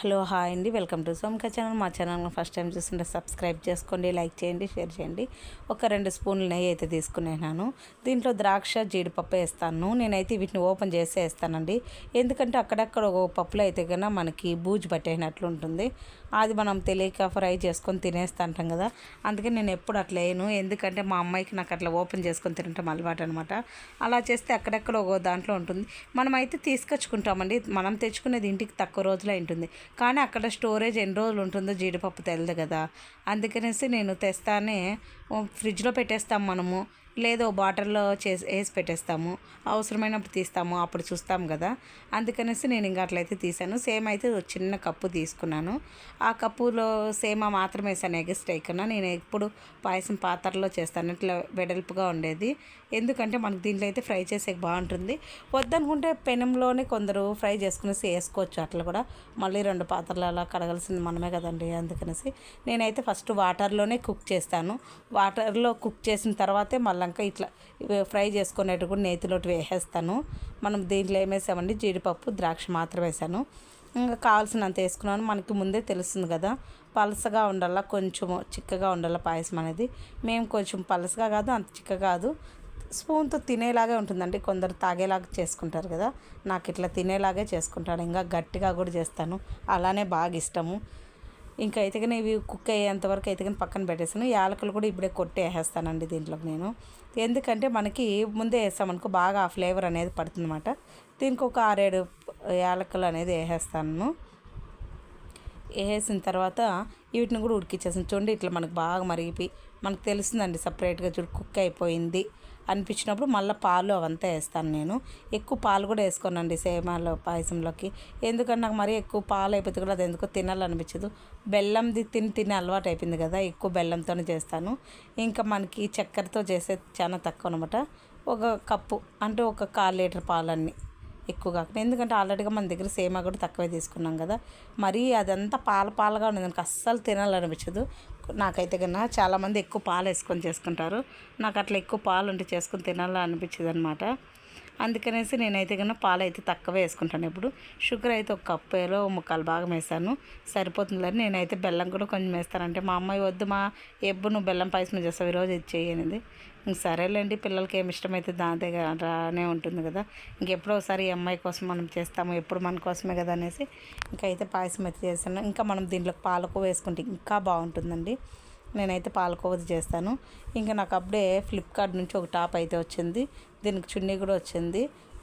Hello hi అండి. Welcome to Somaka channel. మా channel first time చూస్తుంటే సబ్స్క్రైబ్ చేసుకోండి లైక్ చేయండి షేర్ చేయండి. ఒక రెండు స్పూన్లు నెయ్యి అయితే తీసుకునేనాను దీంట్లో ద్రాక్ష జీడిపప్పు వేస్తాను. నేనైతే వీటిని ఓపెన్ చేసి వేస్తానండి. ఎందుకంటే అక్కడక్కడ ఒక పప్పులో అయితే కన్నా మనకి బూజు పట్టేనట్లు ఉంటుంది. అది మనం తెలియక ఫ్రై చేసుకొని తినేస్తాంటాం కదా. అందుకే నేను ఎప్పుడు అట్లా వేయను. ఎందుకంటే మా అమ్మాయికి నాకు అట్లా ఓపెన్ చేసుకొని తినటం అలవాటు అనమాట అలా చేస్తే అక్కడక్కడ ఒక దాంట్లో ఉంటుంది. మనమైతే తీసుకొచ్చుకుంటామండి. మనం తెచ్చుకునేది ఇంటికి తక్కువ రోజులే ఉంటుంది. కానీ అక్కడ స్టోరేజ్ ఎన్ని రోజులు ఉంటుందో జీడిపప్పు తెలియదు కదా. అందుకనేసి నేను తెస్తానే ఫ్రిడ్జ్లో పెట్టేస్తాం మనము. లేదో బాటిల్లో చేసి వేసి పెట్టేస్తాము. అవసరమైనప్పుడు తీస్తాము అప్పుడు చూస్తాం కదా. అందుకనేసి నేను ఇంకా అట్లయితే తీసాను. సేమ్ అయితే చిన్న కప్పు తీసుకున్నాను. ఆ కప్పులో సేమ మాత్రం వేసాను ఎగస్ట్ వేయకుండా నేను ఎప్పుడు పాయసం పాత్రలో చేస్తాను ఇట్లా వెడల్పుగా ఉండేది. ఎందుకంటే మనకు దీంట్లో అయితే ఫ్రై చేసే బాగుంటుంది. వద్దనుకుంటే పెనంలోనే కొందరు ఫ్రై చేసుకునేసి వేసుకోవచ్చు. అట్లా కూడా మళ్ళీ రెండు పాత్రలు అలా కడగాల్సింది మనమే కదండి. అందుకనేసి నేనైతే ఫస్ట్ వాటర్లోనే కుక్ చేస్తాను. వాటర్లో కుక్ చేసిన తర్వాతే మళ్ళీ ఇట్లా ఫ్రై చేసుకునేట్టు కూడా నేతిలోటి వేసేస్తాను. మనం దీంట్లో ఏమేసామండి జీడిపప్పు ద్రాక్ష మాత్రం వేసాను. ఇంకా కావాల్సినంత వేసుకున్నాను. మనకి ముందే తెలుస్తుంది కదా పలసగా ఉండాలా కొంచెం చిక్కగా ఉండాలా పాయసం అనేది. మేము కొంచెం పలసగా కాదు అంత చిక్క కాదు. స్పూన్తో తినేలాగే ఉంటుందండి. కొందరు తాగేలాగా చేసుకుంటారు కదా నాకు ఇట్లా తినేలాగే చేసుకుంటాను. ఇంకా గట్టిగా కూడా చేస్తాను. అలానే బాగా ఇష్టము. ఇంకా అయితే కానీ ఇవి కుక్ అయ్యేంతవరకు అయితే కానీ పక్కన పెట్టేసాను యాలకులు కూడా ఇప్పుడే కొట్టి వేసేస్తానండి దీంట్లోకి నేను. ఎందుకంటే మనకి ముందే వేసామనుకో బాగా ఆ ఫ్లేవర్ అనేది పడుతుందన్నమాట. దీనికి ఒక ఆరేడు యాలకులు అనేది వేసేస్తాను. వేసిన తర్వాత వీటిని కూడా ఉడికిచ్చేసాను చూడండి ఇట్లా మనకు బాగా మరిగిపోయి మనకు తెలుస్తుందండి సపరేట్గా చూడు కుక్ అయిపోయింది. అనిపించినప్పుడు మళ్ళీ పాలు అవంతా వేస్తాను నేను. ఎక్కువ పాలు కూడా వేసుకోనండి సేమాలో పాయసంలోకి. ఎందుకంటే నాకు మరీ ఎక్కువ పాలు అయిపోతే కూడా అది ఎందుకో తినాలనిపించదు. బెల్లంది తిని తిని అలవాటు అయిపోయింది కదా ఎక్కువ బెల్లంతోనే చేస్తాను. ఇంకా మనకి చక్కెరతో చేసే చాలా తక్కువ అనమాట ఒక కప్పు అంటే ఒక కాల్ లీటర్ పాలన్నీ. ఎక్కువ కాకుండా. ఎందుకంటే ఆల్రెడీగా మన దగ్గర సేమా కూడా తక్కువే తీసుకున్నాం కదా. మరీ అదంతా పాల పాలగా ఉండేది నాకు అస్సలు తినాలనిపించదు. నాకైతే కన్నా చాలామంది ఎక్కువ పాలు వేసుకొని చేసుకుంటారు. నాకు అట్లా ఎక్కువ పాలు ఉంటే చేసుకొని తినాలని అనిపించదు అనమాట అందుకనేసి నేనైతే కన్నా పాలు అయితే తక్కువే వేసుకుంటాను. ఇప్పుడు షుగర్ అయితే ఒక కప్పులో ముక్కలు భాగం వేసాను సరిపోతుందని నేనైతే బెల్లం కూడా కొంచెం వేస్తానంటే మా అమ్మాయి వద్దు మా ఎబ్బు నువ్వు బెల్లం పాయసం చేస్తావు ఈరోజు ఇది చేయనిది ఇంక సరేలేండి పిల్లలకి ఏమి ఇష్టమైతే దాని రానే ఉంటుంది కదా. ఇంకెప్పుడో ఒకసారి ఈ అమ్మాయి కోసం మనం చేస్తాము ఎప్పుడు మన కోసమే కదా అనేసి. ఇంకా అయితే పాయసం అయితే చేస్తాను ఇంకా మనం దీంట్లో పాలకు వేసుకుంటే ఇంకా బాగుంటుందండి. నేనైతే పాలకోవది చేస్తాను. ఇంకా నాకు అప్పుడే ఫ్లిప్కార్ట్ నుంచి ఒక టాప్ అయితే వచ్చింది. దీనికి చున్నీ కూడా వచ్చింది.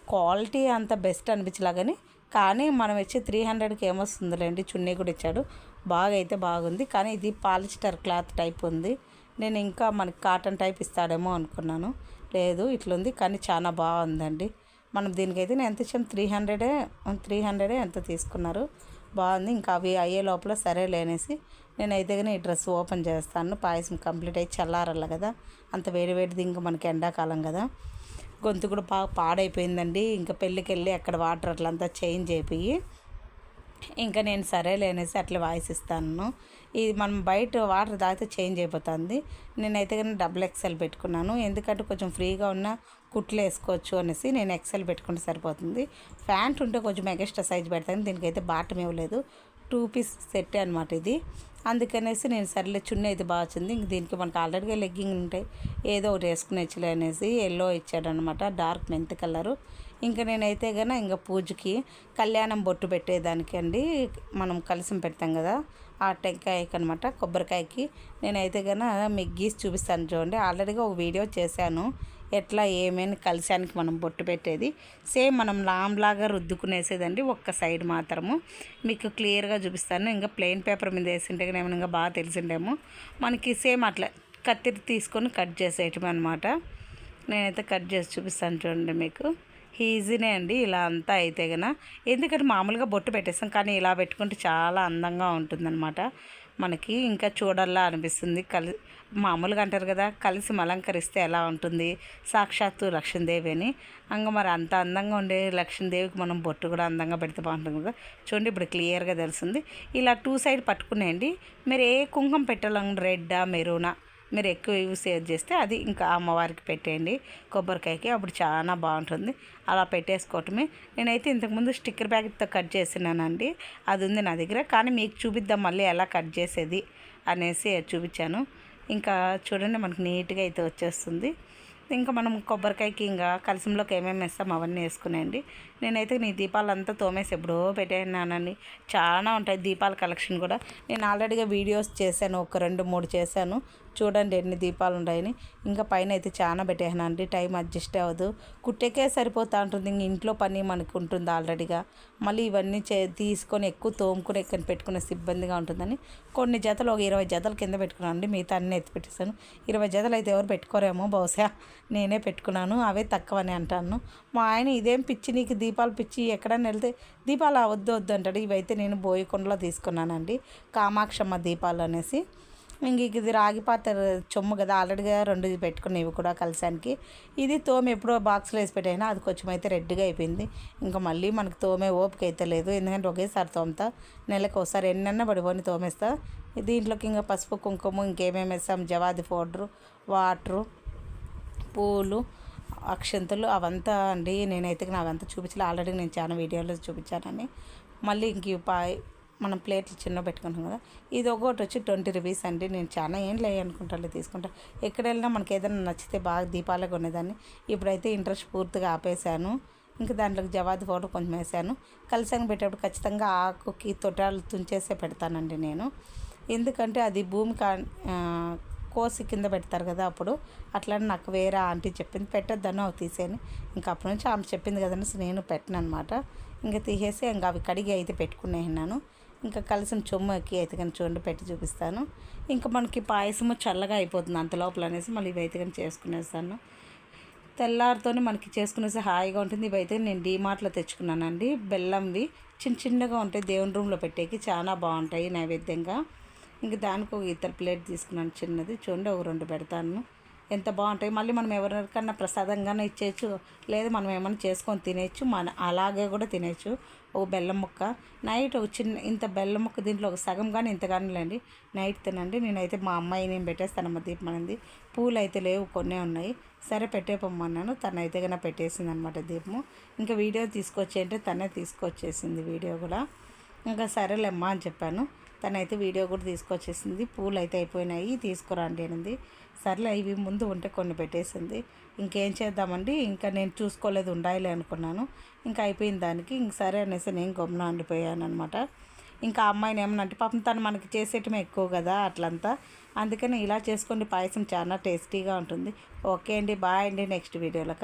క్వాలిటీ అంత బెస్ట్ అనిపించలా కానీ కానీ మనం వచ్చి త్రీ హండ్రెడ్కి ఏమొస్తుందిలేండి? చున్నీ కూడా ఇచ్చాడు. బాగా అయితే బాగుంది. కానీ ఇది పాలిస్టర్ క్లాత్ టైప్ ఉంది. నేను ఇంకా మనకి కాటన్ టైప్ ఇస్తాడేమో అనుకున్నాను. లేదు ఇట్లుంది. కానీ చాలా బాగుందండి. మనం దీనికైతే నేను ఎంత ఇచ్చాం? త్రీ హండ్రెడే త్రీ హండ్రెడే ఎంత తీసుకున్నారు? బాగుంది. ఇంకా అవి అయ్యే లోపల సరే లేనేసి నేనైతే కానీ ఈ డ్రెస్ ఓపెన్ చేస్తాను. పాయసం కంప్లీట్ అయ్యి చల్లారల్ల కదా. అంత వేడి వేడిది ఇంకా మనకి ఎండాకాలం కదా. గొంతు కూడా బాగా పాడైపోయిందండి. ఇంకా పెళ్ళికి వెళ్ళి అక్కడ వాటర్ అట్లంతా చేంజ్ అయిపోయి ఇంకా నేను సరేలే అనేసి అట్లా వాయిస్ ఇస్తాను ఇది మనం బయట వాటర్ తాగితే చేంజ్ అయిపోతుంది. నేనైతే కానీ డబుల్ ఎక్సెల్ పెట్టుకున్నాను. ఎందుకంటే కొంచెం ఫ్రీగా ఉన్న కుట్లు వేసుకోవచ్చు అనేసి నేను ఎక్సెల్ పెట్టుకుంటే సరిపోతుంది. ప్యాంట్ ఉంటే కొంచెం ఎగస్ట్రా సైజ్ పెడతాను. దీనికైతే బాటం ఇవ్వలేదు. టూ పీస్ సెట్ అనమాట ఇది. అందుకనేసి నేను సర్లే చున్నీ అయితే బాగా వచ్చింది. ఇంక దీనికి మనకు ఆల్రెడీగా లెగ్గింగ్ ఉంటాయి. ఏదో ఒకటి వేసుకునేచ్చులే అనేసి ఎల్లో ఇచ్చాడనమాట డార్క్ మెంత్ కలరు ఇంకా నేనైతే కనుక ఇంకా పూజకి కళ్యాణం బొట్టు పెట్టేదానికి అండి. మనం కలిసి పెడతాం కదా ఆ టెంకాయకి అనమాట కొబ్బరికాయకి. నేనైతే కనుక మీకు గీసి చూపిస్తాను చూడండి. ఆల్రెడీగా ఒక వీడియో చేశాను. ఎట్లా ఏమైనా కలిసానికి మనం బొట్టు పెట్టేది? సేమ్ మనం లాంబ్లాగా రుద్దుకునేసేదండి ఒక్క సైడ్ మాత్రము. మీకు క్లియర్గా చూపిస్తాను. ఇంకా ప్లెయిన్ పేపర్ మీద వేసింటే ఏమైనా ఇంకా బాగా తెలిసిండేమో. మనకి సేమ్ అట్లా కత్తిరి తీసుకొని కట్ చేసేయటం అనమాట నేనైతే కట్ చేసి చూపిస్తాను చూడండి మీకు. ఈజీనే అండి. ఇలా అంతా అయితే కనుక ఎందుకంటే మామూలుగా బొట్టు పెట్టేస్తాం. కానీ ఇలా పెట్టుకుంటే చాలా అందంగా ఉంటుందన్నమాట. మనకి ఇంకా చూడాలా అనిపిస్తుంది. కలి మామూలుగా అంటారు కదా కలిసి అలంకరిస్తే ఎలా ఉంటుంది? సాక్షాత్తు లక్ష్మీదేవి అని. అంగ మరి అంత అందంగా ఉండే లక్ష్మీదేవికి మనం బొట్టు కూడా అందంగా పెడితే బాగుంటుంది కదా. చూడండి ఇప్పుడు క్లియర్గా తెలిసింది ఇలా టూ సైడ్ పట్టుకునేయండి. మీరు ఏ కుంకుమ పెట్టాలండి రెడ్డా మెరూనా మీరు ఎక్కువ యూస్ చేస్తే అది ఇంకా అమ్మవారికి పెట్టేయండి. కొబ్బరికాయకి అప్పుడు చాలా బాగుంటుంది. అలా పెట్టేసుకోవటమే. నేనైతే ఇంతకుముందు స్టిక్కర్ ప్యాకెట్తో కట్ చేసినానండి. అది ఉంది నా దగ్గర. కానీ మీకు చూపిద్దాం మళ్ళీ ఎలా కట్ చేసేది అనేసి చూపించాను. ఇంకా చూడండి మనకు నీట్గా అయితే వచ్చేస్తుంది. ఇంకా మనం కొబ్బరికాయకి ఇంకా కలసంలోకి ఏమేమి వేస్తాం అవన్నీ వేసుకునేయండి నేనైతే నీ దీపాలంతా తోమేసి ఎప్పుడో పెట్టేనానండి చాలా ఉంటాయి దీపాల కలెక్షన్ కూడా. నేను ఆల్రెడీగా వీడియోస్ చేశాను. ఒక రెండు మూడు చేశాను. చూడండి ఎన్ని దీపాలు ఉన్నాయని ఇంకా పైన అయితే చాలా పెట్టేసానండి టైం అడ్జస్ట్ అవ్వదు. కుట్టేకే సరిపోతూ ఉంటుంది. ఇంక ఇంట్లో పని మనకు ఉంటుంది ఆల్రెడీగా. మళ్ళీ ఇవన్నీ చే తీసుకొని ఎక్కువ తోముకుని ఎక్కడ పెట్టుకునే ఇబ్బందిగా ఉంటుందని. కొన్ని జతలు ఒక ఇరవై జతలు కింద పెట్టుకున్నాను అండి మిగతా అన్నీ ఎత్తి పెట్టేశాను. ఇరవై జతలు అయితే ఎవరు పెట్టుకోరేమో బహుశా నేనే పెట్టుకున్నాను. అవే తక్కువని అంటాను. మా ఆయన ఇదేం పిచ్చి నీకు దీపాలు పిచ్చి? ఎక్కడైనా వెళ్తే దీపాలు వద్దు వద్దు అంటాడు. ఇవైతే నేను బోయకొండలో తీసుకున్నానండి. కామాక్షమ్మ దీపాలు అనేసి. ఇంక ఇది రాగి పాత్ర చొమ్ము కదా ఆల్రెడీగా రెండు పెట్టుకున్నాయి ఇవి కూడా కలిసానికి. ఇది తోమ ఎప్పుడో బాక్స్లో వేసి పెట్టైనా అది కొంచెం అయితే రెడ్గా అయిపోయింది. ఇంకా మళ్ళీ మనకు తోమే ఓపిక అయితే లేదు. ఎందుకంటే ఒకేసారి తోముతా నెలకు ఒకసారి ఎన్నెన్న పడిపోని తోమేస్తా. దీంట్లోకి ఇంకా పసుపు కుంకుమ ఇంకేమేమి వేస్తాం? జవాది పౌడరు వాటరు పూలు అక్షంతలు అవంతా అండి. నేనైతే అవంతా చూపించలే. ఆల్రెడీ నేను చాలా వీడియోలో చూపించానని. మళ్ళీ ఇంక మనం ప్లేట్లు చిన్న పెట్టుకుంటాం కదా. ఇది ఒకటి వచ్చి ట్వంటీ రూపీస్ అండి. నేను చాలా ఏం లే అనుకుంటాను తీసుకుంటా. ఎక్కడ వెళ్ళినా మనకి ఏదైనా నచ్చితే బాగా దీపాలకు కొనేదాన్ని. ఇప్పుడైతే ఇంట్రెస్ట్ పూర్తిగా ఆపేశాను. ఇంకా దాంట్లోకి జవాది పౌడర్ కొంచెం వేసాను కలిసంగా పెట్టేటప్పుడు ఖచ్చితంగా ఆకుకి తొట్టాలు తుంచేసే పెడతానండి నేను. ఎందుకంటే అది భూమి కా కోసి కింద పెడతారు కదా అప్పుడు. అట్లా నాకు వేరే ఆంటీ చెప్పింది పెట్టొద్దని అవి తీసాను ఇంకా అప్పటి నుంచి ఆమె చెప్పింది కదనేసి నేను పెట్టను అనమాట ఇంకా తీసేసి ఇంకా అవి కడిగి అయితే పెట్టుకునేసినాను. ఇంకా కలిసిన చొమ్ము ఎక్కి అయితే కానీ చూడండి పెట్టి చూపిస్తాను. ఇంకా మనకి పాయసము చల్లగా అయిపోతుంది అంత లోపల అనేసి మళ్ళీ ఇవి అయితే కానీ చేసుకునేస్తాను. తెల్లారితోనే మనకి చేసుకునేసి హాయిగా ఉంటుంది. ఇవైతే నేను డీమార్ట్లో తెచ్చుకున్నానండి. బెల్లంవి చిన్న చిన్నగా ఉంటాయి. దేవుని రూమ్లో పెట్టేకి చాలా బాగుంటాయి నైవేద్యంగా. ఇంక దానికి ఒక ఇతర ప్లేట్ తీసుకున్నాను చిన్నది. చూడండి ఒక రెండు పెడతాను. ఎంత బాగుంటాయి మళ్ళీ మనం ఎవరికన్నా ప్రసాదంగానే ఇచ్చేయచ్చు. లేదా మనం ఏమైనా చేసుకొని తినేయచ్చు. మన అలాగే కూడా తినేయచ్చు. ఒక బెల్లం ముక్క. నైట్ ఒక చిన్న ఇంత బెల్లం ముక్క దీంట్లో ఒక సగం కానీ ఇంత కానీ లేండి. నైట్ తినండి. నేనైతే మా అమ్మాయి నేను పెట్టేస్తానమ్మ దీపం అనేది. పూలు అయితే లేవు కొన్నే ఉన్నాయి. సరే పెట్టేపమ్మన్నాను. తను అయితే కన్నా పెట్టేసింది అనమాట దీపము. ఇంకా వీడియో తీసుకొచ్చి అంటే తనే తీసుకొచ్చేసింది వీడియో కూడా. ఇంకా సరేలేమ్మా అని చెప్పాను. తనైతే వీడియో కూడా తీసుకొచ్చేసింది. పూలు అయితే అయిపోయినాయి. తీసుకురండి అనింది. సర్లే ఇవి ముందు ఉంటే కొన్ని పెట్టేసింది. ఇంకేం చేద్దామండి? ఇంకా నేను చూసుకోలేదు ఉండాలి అనుకున్నాను. ఇంకా అయిపోయింది దానికి ఇంక సరే అనేసి నేను గమ్మున ఉండిపోయాను అనమాట ఇంకా అమ్మాయిని ఏమన్నా అంటే పాపం తను మనకి చేసేటమే ఎక్కువ కదా అట్లంతా. అందుకని ఇలా చేసుకోండి పాయసం చాలా టేస్టీగా ఉంటుంది. ఓకే అండి బాయ్ అండి నెక్స్ట్ వీడియోలో